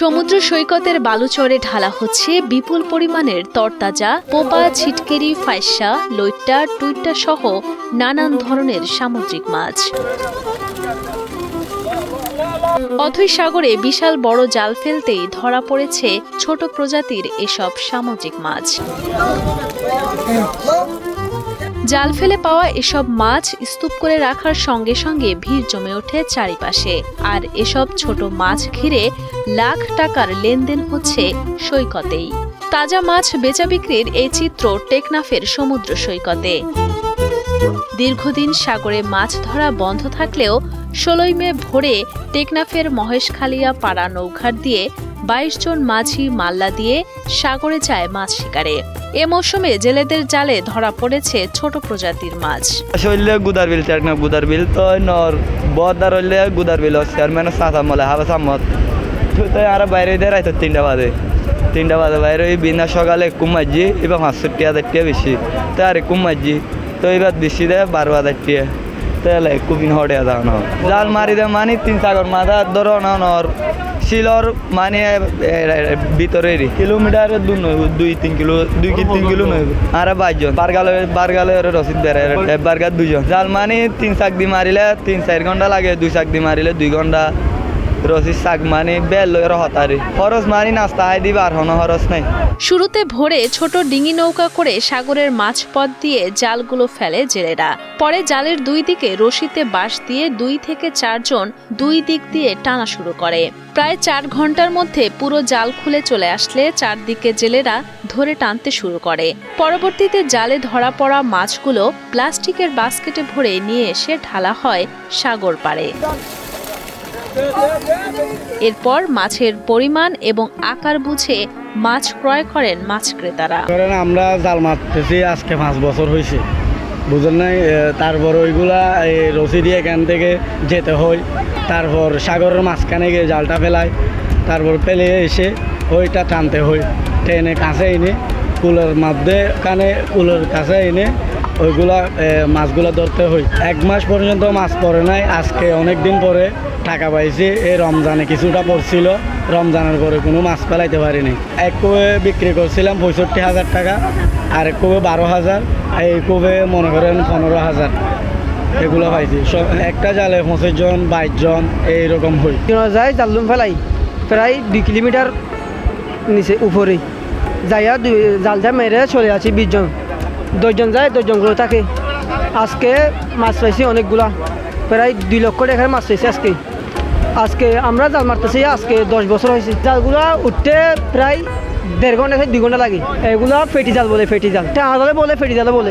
সমুদ্র সৈকতের বালুচরে ঢালা হচ্ছে বিপুল পরিমাণের তরতাজা, পোপা, ছিটকেরি, ফাইসা, লইট্টা, টুইট্টা সহ নানান ধরনের সামুদ্রিক মাছ। অথৈ সাগরে বিশাল বড় জাল ফেলতেই ধরা পড়েছে ছোট প্রজাতির এসব সামুদ্রিক মাছ। জাল ফেলে পাওয়া এসব মাছ স্তূপ করে রাখার সঙ্গে সঙ্গে ভিড় জমে ওঠে চারিপাশে। আর এসব ছোট মাছ ঘিরে লাখ টাকার লেনদেন হচ্ছে সৈকতেই। তাজা মাছ বেচা বিক্রির এই চিত্র টেকনাফের সমুদ্র সৈকতে। দীর্ঘদিন সাগরে মাছ ধরা বন্ধ থাকলেও ষোলোই মে ভোরে টেকনাফের মহেশখালিয়া পাড়া নৌঘাট দিয়ে বাইশ জন মাঝি মাল্লা দিয়ে সাগরে যায় মাছ শিকারে। এ মৌসুমে জেলেদের জালে ধরা পড়েছে ছোট প্রজাতির মাছ। শৈলে গুদার বিল না গুদার বিল তো নর বদার হইলে গুদার বিল চেয়ারম্যান সাঁচা মলে হাবা সামত তো আর বাইরে দিয়ে রাইতো তিনটা বাজে। তিনটা বাজে বাইরে বিনা সকালে কুম এবং এবার পাঁচশো টিয়া বেশি। তো আরে কুম মাঝি তো এবার বেশি দেয় বারো হাজার টিয়া তাহলে কুবিন হটে যাও না জাল মারি দে মানে তিন সাগর মাথা ধরো নর। শিলর মানে ভিতরে কিলোমিটার দু নইব দুই, তিন কিলো, দুই কি তিন কিলো নইব আর বাইশজন বারগালে বারগালে রসিদ বেড়ে বারগার দুজন জাল মানে তিন চাক দি মারিলে, তিন, চার ঘণ্টা লাগে, দুই চাক দি মারিলে দুই ঘণ্টা। রসিদ শাক মানে বেল লই হতারি খরচ নাস্তা হাই দিবা আর হন নাই। শুরুতে ভোরে ছোট ডিঙি নৌকা করে সাগরের মাছ পথ দিয়ে জালগুলো ফেলে জেলেরা। পরে জালের দুই দিকে রশিতে বাঁশ দিয়ে দুই থেকে চারজন দুই দিক দিয়ে টানা শুরু করে। প্রায় চার ঘণ্টার মধ্যে পুরো জাল খুলে চলে আসলে চারদিকে জেলেরা ধরে টানতে শুরু করে। পরবর্তীতে জালে ধরা পড়া মাছগুলো প্লাস্টিকের বাস্কেটে ভরে নিয়ে এসে ঢালা হয় সাগর পাড়ে। এরপর মাছের পরিমাণ এবং আকার বুঝে মাছ ক্রয় করেন মাছ ক্রেতারা। ধরেন আমরা জাল মারতেছি, আজকে পাঁচ বছর হয়েছে বুঝলেন নাই? তারপর ওইগুলা রশি দিয়ে এখান থেকে যেতে হয়। তারপর সাগরের মাঝখানে গিয়ে জালটা ফেলায় তারপর ফেলে এসে ওইটা টানতে হয়। টেনে কাছে এনে কুলের মধ্যে, কানে কুলের কাছে এনে ওইগুলা মাছগুলা ধরতে হয়। এক মাস পর্যন্ত মাছ পড়ে নাই। আজকে অনেক দিন পরে টাকা পাইছি। এই রমজানে কিছুটা পড়ছিল। রমজানের পরে কোনো মাছ ফেলাইতে পারিনি। এক কোবে বিক্রি করছিলাম পঁয়ষট্টি হাজার টাকা আর এক কোবে বারো হাজার, এই কোবে মনে করেন পনেরো হাজার। এগুলো পাইছি। সব একটা জালে পঁচিশ জন, বাইশ জন, এইরকম হই। যায় জালুম ফেলাই, প্রায় দুই কিলোমিটার নিচে উপরে। যাইয়া দুই জালটা মেরে চলে আছি বিশজন দশজন যায় দশজন করে থাকে। আজকে মাছ পাইছি অনেকগুলা। প্রায় দুই লক্ষ টাকার মাছ পাইছি আজকে। আজকে আমরা জাল মারতেছি, আজকে দশ বছর হয়েছে। জালগুলো উঠতে প্রায় দেড় ঘণ্টা দুই ঘণ্টা লাগে। এগুলো ফেটি জাল বলে, ফেটি জাল। জালে বলে ফেটি জালে বলে।